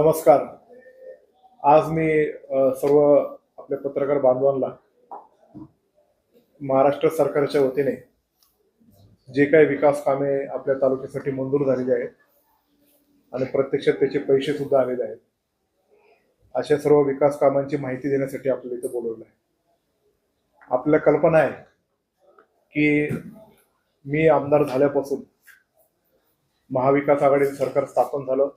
नमस्कार. आज मी सर्व आपल्या पत्रकार बांधवांना महाराष्ट्र सरकारच्या वतीने जे काही विकास कामे आपल्या तालुक्यासाठी मंजूर झालेली आहेत आणि प्रत्यक्षात त्याचे पैसे सुद्धा आलेले आहेत अशा सर्व विकास कामांची माहिती देण्यासाठी आपल्याला इथं बोलवलं आहे. आपल्या कल्पना आहे की मी आमदार झाल्यापासून महाविकास आघाडीचं सरकार स्थापन झालं.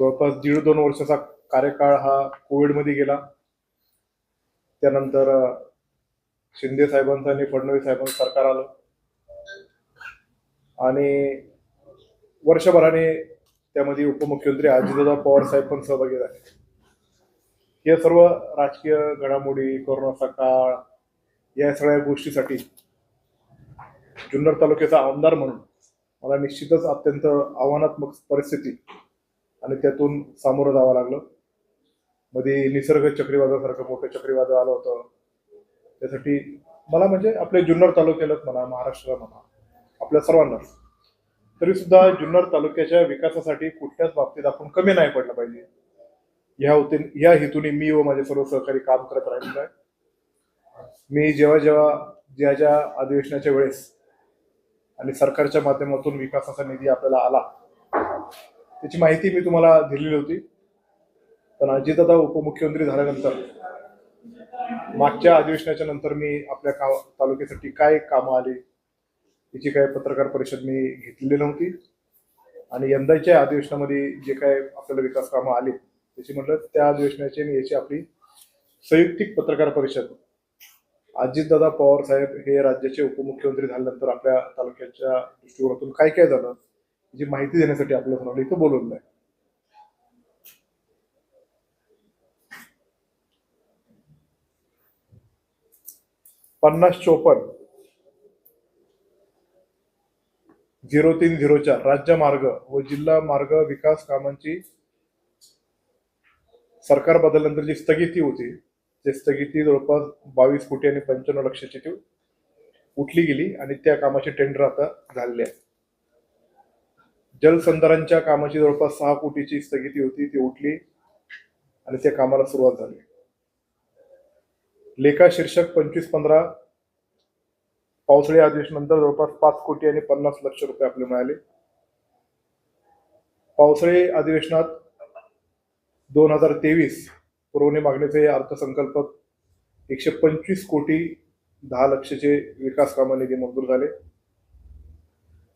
जवळपास दीड दोन वर्षाचा कार्यकाळ हा कोविडमध्ये गेला. त्यानंतर शिंदे साहेबांचं आणि फडणवीस साहेबांचं सरकार आलं. आणि वर्षभराने त्यामध्ये उपमुख्यमंत्री अजितदादा पवार साहेब पण सहभागी झाले. हे सर्व राजकीय घडामोडी कोरोनाचा काळ या सगळ्या गोष्टीसाठी जुन्नर तालुक्याचा आमदार म्हणून मला निश्चितच अत्यंत आव्हानात्मक परिस्थिती आणि त्यातून सामोरं जावं लागलं. मध्ये निसर्ग चक्रीवादळासारखं मोठं चक्रीवादळ आलं होतं. त्यासाठी मला म्हणजे आपल्या जुन्नर तालुक्यालाच म्हणा महाराष्ट्राला म्हणा आपल्या सर्वांनाच तरी सुद्धा जुन्नर तालुक्याच्या विकासासाठी कुठल्याच बाबतीत आपण कमी नाही पडलं पाहिजे. ह्या होते या हेतूने मी व माझे सर्व सहकारी काम करत राहिलेलो आहे. मी जेव्हा जेव्हा ज्या ज्या अधिवेशनाच्या वेळेस आणि सरकारच्या माध्यमातून विकासाचा निधी आपल्याला आला त्याची माहिती मी तुम्हाला दिलेली होती. पण अजितदादा उपमुख्यमंत्री झाल्यानंतर मागच्या अधिवेशनाच्या नंतर मी आपल्या का तालुक्यासाठी काय कामं आली त्याची काय पत्रकार परिषद मी घेतलेली नव्हती. आणि यंदाच्या अधिवेशनामध्ये जे काय आपल्याला विकास कामं आली त्याची म्हटलं त्या अधिवेशनाची आणि याची आपली संयुक्तिक पत्रकार परिषद. अजितदादा पवार साहेब हे राज्याचे उपमुख्यमंत्री झाल्यानंतर आपल्या तालुक्याच्या दृष्टिकोनातून काय काय झालं जी माहिती देण्यासाठी आपल्या सर्वांना इथं बोलवलं आहे. पन्नास चोपन्न झिरो तीन झिरो चार राज्य मार्ग व जिल्हा मार्ग विकास कामांची सरकार बदलल्यानंतर जी स्थगिती होती ते स्थगिती जवळपास बावीस कोटी आणि पंच्याण्णव लक्षाची ती उठली गेली आणि त्या कामाचे टेंडर आता झालेले आहे जलसंधारणच्या कामाची जवळपास सहा कोटीची स्थगिती होती ती उठली आणि त्या कामाला सुरुवात झाली. लेखा शीर्षक पंचवीस पंधरा पावसाळी अधिवेशनानंतर जवळपास पाच कोटी आणि पन्नास लक्ष रुपये आपले मिळाले. पावसाळी अधिवेशनात दोन हजार तेवीस पुरवणी मागणीचे अर्थसंकल्प एकशे पंचवीस कोटी दहा लक्षचे विकास कामं निधी मंजूर झाले.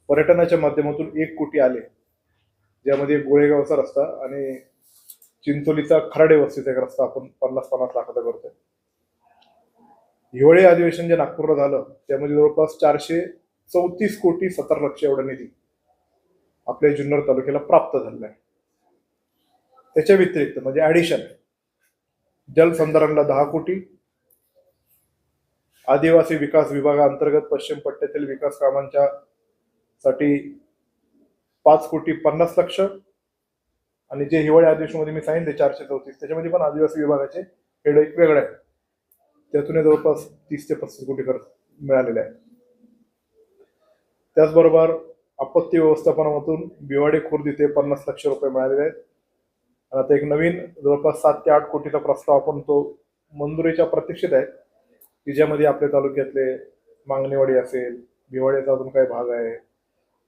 पर्यटनाच्या माध्यमातून एक कोटी आले. ज्यामध्ये गोळेगावचा रस्ता आणि चिंचोलीचा खराडे वस्तीचा एक रस्ता आपण पन्नास पन्नास लाखाचा करतोय हिवाळी अधिवेशन जे नागपूरला झालं त्यामध्ये जवळपास चारशे चौतीस कोटी सत्तर लक्ष एवढा निधी आपल्या जुन्नर तालुक्याला प्राप्त झालेला आहे. त्याच्या व्यतिरिक्त म्हणजे ऍडिशन जलसंधारणला दहा कोटी. आदिवासी विकास विभागाअंतर्गत पश्चिम पट्ट्यातील विकास कामांच्या साठी पाच कोटी पन्नास लक्ष. आणि जे हिवाळी अधिवेशनामध्ये मी सांगितले चारशे चौतीस त्याच्यामध्ये पण आदिवासी विभागाचे हेड एक वेगळं आहे त्यातून जवळपास तीस ते पस्तीस कोटी खर्च मिळालेले आहे त्याचबरोबर आपत्ती व्यवस्थापनामधून बिवाडे खुर्द इथे पन्नास लक्ष रुपये मिळालेले आहेत. आणि आता एक नवीन जवळपास सात ते आठ कोटीचा प्रस्ताव आपण तो मंजुरीच्या प्रतीक्षेत आहे. की ज्यामध्ये आपल्या तालुक्यातले मांगणेवाडी असेल भिवाड्याचा अजून काही भाग आहे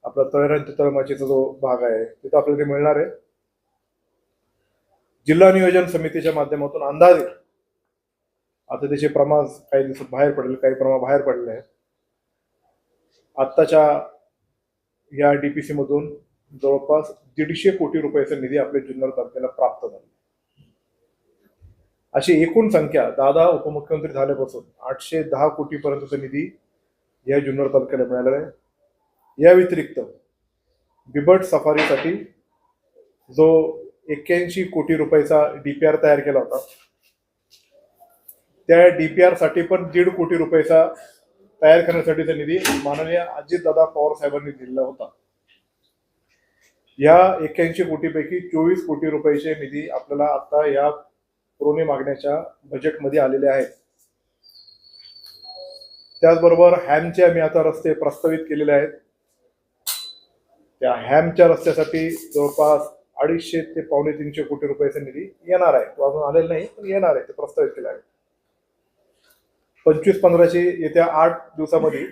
आपला तळरांच्या तळमाचीचा जो भाग आहे तिथं आपल्याला ते मिळणार आहे. जिल्हा नियोजन समितीच्या माध्यमातून अंदाजे आता त्याचे प्रमाण काही दिवसात बाहेर पडले काही प्रमाण बाहेर पडले आहेत आत्ताच्या या डीपीसी मधून जवळपास दीडशे कोटी रुपयाचा निधी आपल्या जुन्नर तालुक्याला प्राप्त झाला अशी एकूण संख्या दादा उपमुख्यमंत्री झाल्यापासून आठशे दहा कोटीपर्यंतचा निधी या जुन्नर तालुक्याला मिळालेला आहे. या व्यतिरिक्त बिबट सफारीसाठी जो एक्क्याऐंशी कोटी रुपयाचा डीपीआर तयार केला होता त्या डीपीआरसाठी पण दीड कोटी रुपयाचा तयार करण्यासाठीचा निधी माननीय अजितदादा पवार साहेबांनी दिलेला होता. या एक्क्याऐंशी कोटीपैकी चोवीस कोटी रुपयाचे निधी आपल्याला आता या पुरवणी मागण्याच्या बजेटमध्ये आलेले आहेत. त्याचबरोबर हॅमचे आम्ही आता रस्ते प्रस्तावित केलेले आहेत. त्या हॅमच्या रस्त्यासाठी जवळपास अडीचशे ते पावणे तीनशे कोटी रुपयाचा निधी येणार आहे. तो अजून आलेला नाही पण येणार आहे. ते प्रस्तावित केला आहे. पंचवीस पंधराशे येत्या आठ दिवसामध्ये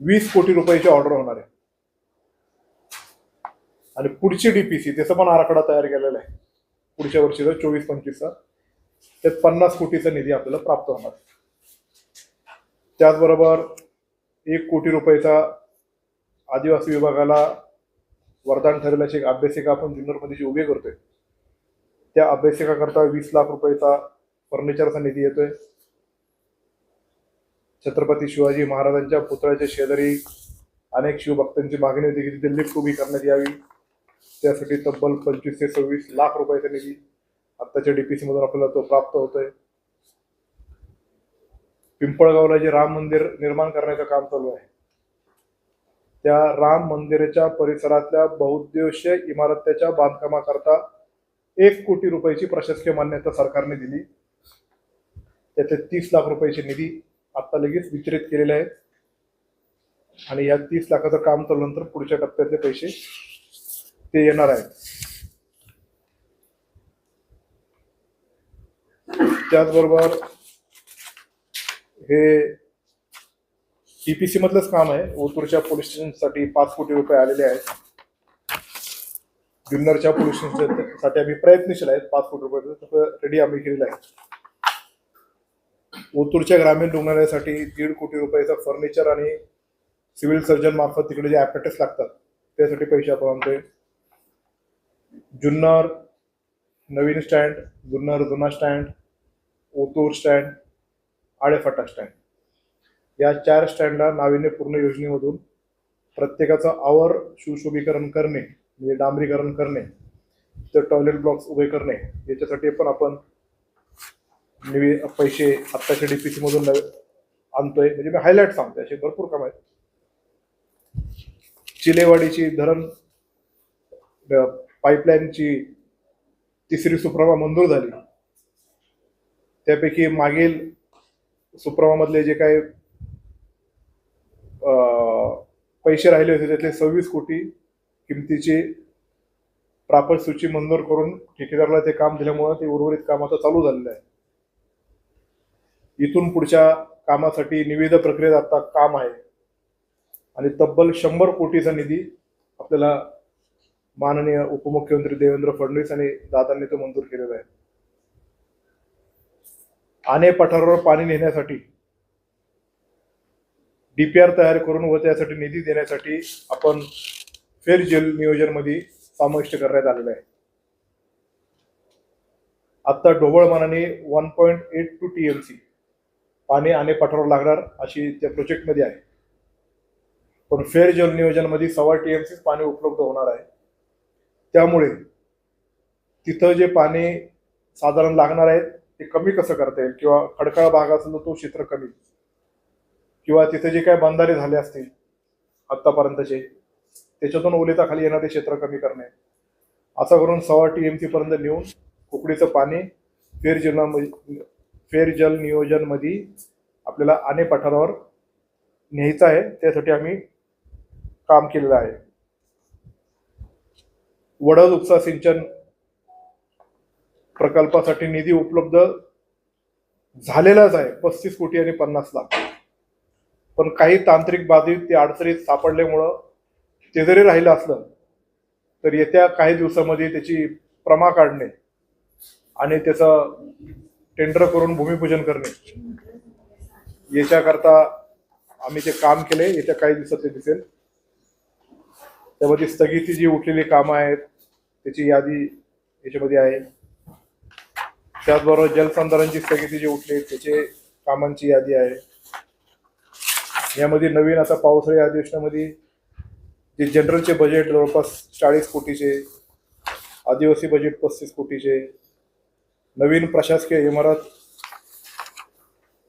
वीस कोटी रुपयाची ऑर्डर होणार आहे. आणि पुढची डीपीसी त्याचा पण आराखडा तयार केलेला आहे. पुढच्या वर्षीचा चोवीस पंचवीसचा त्यात पन्नास कोटीचा निधी आपल्याला प्राप्त होणार त्याचबरोबर एक कोटी रुपयाचा आदिवासी विभागाला वरदान ठरेल अशी एक अभ्यासिका आपण जुन्नरमध्ये जी उभी करतोय त्या अभ्यासिकाकरता वीस लाख रुपयाचा फर्निचरचा निधी येतोय. छत्रपती शिवाजी महाराजांच्या पुतळ्याच्या शेजारी अनेक शिवभक्तांची मागणी होती की तिथे लिफ्ट उभी करण्यात यावी. त्यासाठी तब्बल पंचवीस ते सव्वीस लाख रुपयाचा निधी आत्ताच्या डीपीसी मधून आपल्याला तो प्राप्त होतोय. पिंपळगावला जे राम मंदिर निर्माण करण्याचं काम चालू आहे त्या राम मंदिराच्या परिसरातल्या बहुउद्देशीय इमारतीच्या बांधकामाकरता एक कोटी रुपयाची प्रशासकीय मान्यता सरकारने दिली. त्याचे तीस लाख रुपयाचे निधी आता लगेच वितरित केलेले आहेत. आणि या तीस लाखाचं काम चालल्यानंतर पुढच्या टप्प्यातले पैसे ते येणार आहेत. त्याचबरोबर हे ईपीसी मधलंच काम आहे. ओतूरच्या पोलीस स्टेशनसाठी पाच कोटी रुपये आलेले आहेत. जुन्नरच्या पोलीस स्टेशनसाठी आम्ही प्रयत्नशील आहेत. पाच कोटी रुपये तसं रेडी आम्ही केलेलं आहे. ओतूरच्या ग्रामीण रुग्णालयासाठी दीड कोटी रुपयाचं फर्निचर आणि सिव्हिल सर्जन मार्फत तिकडे जे ॲपरेटस लागतात त्यासाठी पैसे आपण आणतोय. जुन्नर नवीन स्टँड जुन्नर जुना stand Otur stand Adephata stand या चार स्टँडला नाविन्यपूर्ण योजनेमधून प्रत्येकाचं आवर सुशोभीकरण करणे म्हणजे डांबरीकरण करणे तर टॉयलेट ब्लॉक्स उभे करणे याच्यासाठी पण आपण निवी पैसे आत्ताच्या डीपीसी मधून नवे- आणतोय. म्हणजे मी हायलाईट सांगतोय असे भरपूर काम आहेत. चिलेवाडीची धरण पाईपलाईनची तिसरी सुप्रभा मंजूर झाली. त्यापैकी मागील सुप्रमामधले जे काही पैसे राहिले होते त्यातले सव्वीस कोटी किमतीची प्रापत सूची मंजूर करून ठेकेदाराला ते काम दिल्यामुळे ते उर्वरित काम आता चालू झालेलं आहे. इथून पुढच्या कामासाठी निविदा प्रक्रियेत आता काम आहे. आणि तब्बल शंभर कोटीचा निधी आपल्याला माननीय उपमुख्यमंत्री देवेंद्र फडणवीस आणि दादांनी तो मंजूर केलेला आहे. आणे पठारावर पाणी नेण्यासाठी डीपीआर तयार करून व त्यासाठी निधी देण्यासाठी आपण फेर जल नियोजनमध्ये समाविष्ट करण्यात आलेलं आहे. आता ढोबळमानाने one point eight two T M C पाणी आणि पठारावर लागणार अशी त्या प्रोजेक्टमध्ये आहे. पण फेर जल नियोजनमध्ये सव्वा टी एम सी पाणी उपलब्ध होणार आहे. त्यामुळे तिथं जे पाणी साधारण लागणार आहे ते कमी कसं करता येईल किंवा खडकाळ भाग असेल तर तो क्षेत्र कमी. किंवा तिथे जे काही बंधारे झाले असतील आत्तापर्यंतचे त्याच्यातून ओलिता खाली येणारे क्षेत्र कमी करणे. असं करून सव्वा टी एम सीपर्यंत नेऊन कुकडीचं पाणी फेर जलमध्ये फेर जल नियोजनमध्ये आपल्याला आणे पठारावर न्यायचं आहे. त्यासाठी आम्ही काम केलेलं आहे. वडद उपसा सिंचन प्रकल्पासाठी निधी उपलब्ध झालेलाच आहे. पस्तीस कोटी आणि पन्नास लाख. पण काही तांत्रिक बाधित ते अडचणीत सापडल्यामुळं ते जरी राहिलं असलं तर येत्या काही दिवसामध्ये त्याची प्रमा काढणे आणि त्याचं टेंडर करून भूमिपूजन करणे. याच्याकरता आम्ही ते काम केले येत्या काही दिवसात ते दिसेल. त्यामध्ये स्थगिती जी उठलेली कामं आहेत त्याची यादी याच्यामध्ये आहे. त्याचबरोबर जलसंधारणची स्थगिती जी उठली त्याचे कामांची यादी आहे. यामध्ये नवीन आता पावसाळी अधिवेशनामध्ये जे जनरलचे बजेट जवळपास चाळीस कोटीचे आदिवासी बजेट पस्तीस कोटीचे नवीन प्रशासकीय इमारत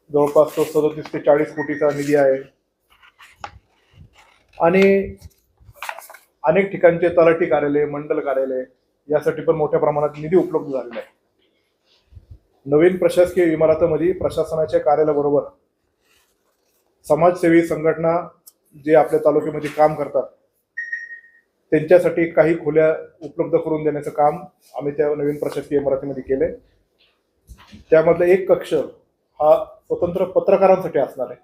जवळपास तो सदतीस ते चाळीस कोटीचा निधी आहे. आणि अनेक ठिकाणचे तलाठी कार्यालय मंडल कार्यालय यासाठी पण मोठ्या प्रमाणात निधी उपलब्ध झालेला आहे. नवीन प्रशासकीय इमारतामध्ये प्रशासनाच्या कार्यालयाबरोबर समाजसेवी संघटना जे आपल्या तालुक्यामध्ये काम करतात त्यांच्यासाठी काही खोल्या उपलब्ध करून देण्याचं काम आम्ही त्या नवीन प्रशासकीय इमारतीमध्ये केले त्यामधला एक कक्ष हा स्वतंत्र पत्रकारांसाठी असणार आहे.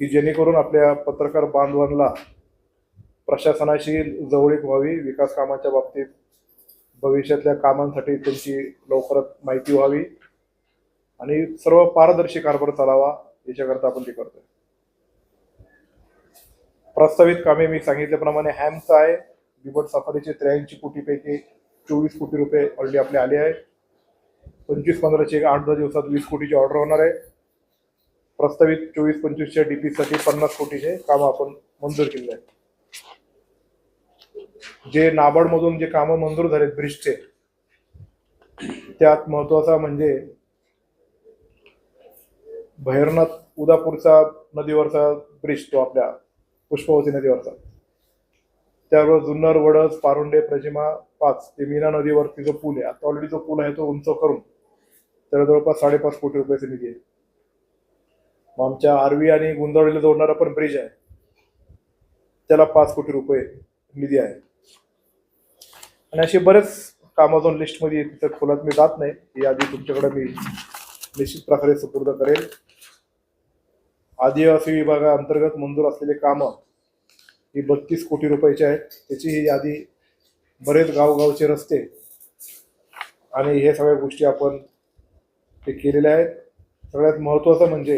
की जेणेकरून आपल्या पत्रकार बांधवांना प्रशासनाशी जवळीक व्हावी विकास कामाच्या बाबतीत भविष्यातल्या कामांसाठी त्यांची लवकरात माहिती व्हावी. आणि सर्व पारदर्शी कारभार चालावा याच्याकरता आपण ते करतोय. प्रस्तावित कामे मी सांगितल्याप्रमाणे हॅमचं आहे बिबट सफारीचे त्र्याऐंशी कोटीपैकी चोवीस कोटी रुपये ऑलरेडी आपले आले आहेत. पंचवीस पंधराचे एक आठ दहा दिवसात वीस कोटीची ऑर्डर होणार आहे. प्रस्तावित चोवीस पंचवीसच्या डी पीसाठी पन्नास कोटीचे कामं आपण मंजूर केले आहेत. जे नाबार्डमधून जे कामं मंजूर झालेत ब्रिजचे त्यात महत्त्वाचा म्हणजे भैरनाथ उदापूरचा नदीवरचा ब्रिज तो आपल्या पुष्पवती नदीवरचा. त्याबरोबर जुन्नर वडस पारुंडे प्रजिमा पाच ते मीना नदीवरती जो पूल आहे आता ऑलरेडी जो पूल आहे तो उंच करून त्याला जवळपास साडेपाच कोटी रुपयाचा निधी आहे. मग आमच्या आरवी आणि गुंजवडीला जोडणारा पण ब्रिज आहे. त्याला पाच कोटी रुपये निधी आहे. आणि असे बरेच कामं दोन लिस्टमध्ये तिथं खोलात मी जात नाही. ही आधी तुमच्याकडे मी निश्चित प्रकारे सुपूर्द करेल. आदिवासी विभागाअंतर्गत मंजूर असलेले कामं ही बत्तीस कोटी रुपयाची आहेत. त्याची ही यादी बरेच गावगावचे रस्ते आणि हे सगळ्या गोष्टी आपण ते केलेल्या आहेत. सगळ्यात महत्त्वाचं म्हणजे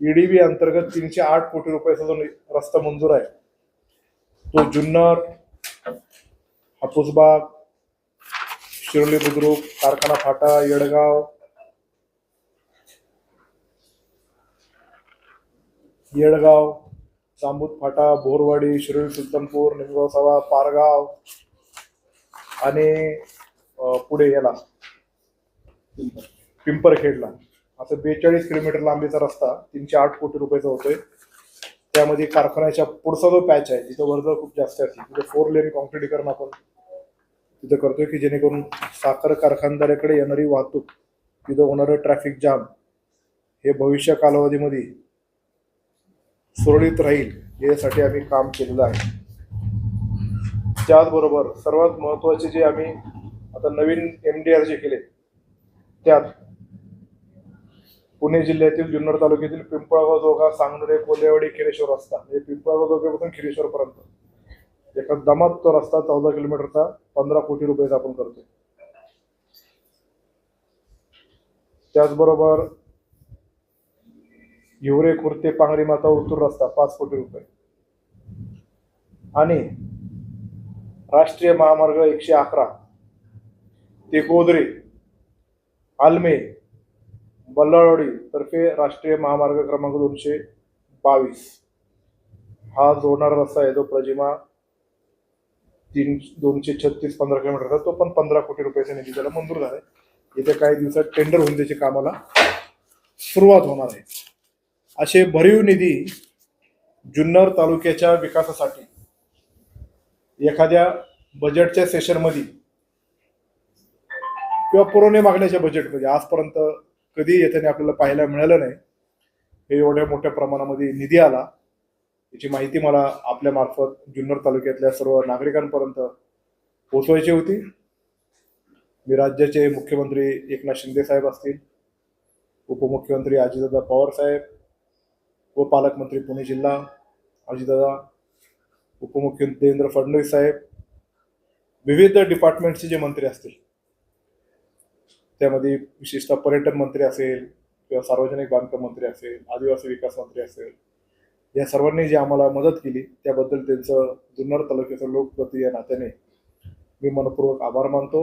ई डी बी अंतर्गत तीनशे आठ कोटी रुपयाचा जो रस्ता मंजूर आहे तो जुन्नर हापूसबाग शिरोली बुद्रुक कारखाना फाटा येडगाव येडगाव जांबूत फाटा बोरवाडी शिरोली सुलतानपूर निमगाव पारगाव आणि पुढे याला. पिंपरखेडला. असं बेचाळीस किलोमीटर लांबीचा रस्ता तीनशे आठ कोटी रुपयाचा होतोय. त्यामध्ये कारखान्याच्या पुढचा जो पॅच आहे तिथं वर्दळ खूप जास्त असते तिथे फोर लेन कॉन्क्रिटीकरण आपण तिथं करतोय की जेणेकरून साखर कारखानदाराकडे येणारी वाहतूक तिथं होणारं ट्रॅफिक जाम हे भविष्य कालावधीमध्ये सुरळीत राहील यासाठी आम्ही काम केलेलं आहे. त्याचबरोबर सर्वात महत्त्वाचे जे आम्ही आता नवीन एम डी आर जे केले त्यात पुणे जिल्ह्यातील जुन्नर तालुक्यातील पिंपळगाव जोगा सांगनरे कोल्हेवाडी खिरेश्वर रस्ता. म्हणजे पिंपळगाव जोग्यापासून खिरेश्वरपर्यंत. एका दमात तो रस्ता चौदा किलोमीटरचा पंधरा कोटी रुपयाचा आपण करतो त्याचबरोबर हिवरे खुर्ते पांगरी माता उतूर रस्ता पाच कोटी रुपये. आणि राष्ट्रीय महामार्ग एकशे अकरा ते गोदरे आलमे बल्लाळवाडी तर्फे राष्ट्रीय महामार्ग क्रमांक दोनशे बावीस. हा जोडणारा रस्ता आहे जो प्रजिमा तीन दोनशे छत्तीस पंधरा किलोमीटरचा तो पण पंधरा कोटी रुपयाचा निधी त्याला मंजूर आहे येत्या काही दिवसात टेंडर होऊन त्याची कामाला सुरुवात होणार आहे. असे भरीव निधी जुन्नर तालुक्याच्या विकासासाठी एखाद्या बजेटच्या सेशनमध्ये किंवा पुरवणे मागण्याच्या बजेटमध्ये आजपर्यंत कधी येताना आपल्याला पाहायला मिळालं नाही हे एवढ्या मोठ्या प्रमाणामध्ये निधी आला. याची माहिती मला आपल्या मार्फत जुन्नर तालुक्यातल्या सर्व नागरिकांपर्यंत पोचवायची होती. मी राज्याचे मुख्यमंत्री एकनाथ शिंदे साहेब असतील उपमुख्यमंत्री अजितदादा पवार साहेब व पालकमंत्री पुणे जिल्हा अजितदादा उपमुख्यमंत्री देवेंद्र फडणवीस साहेब विविध डिपार्टमेंटचे जे मंत्री असतील त्यामध्ये विशेषतः पर्यटन मंत्री असेल किंवा सार्वजनिक बांधकाम मंत्री असेल आदिवासी विकास मंत्री असेल या सर्वांनी जी आम्हाला मदत केली त्याबद्दल त्यांचं जुन्नर तालुक्याचं लोकप्रति या नात्याने मी मनपूर्वक आभार मानतो.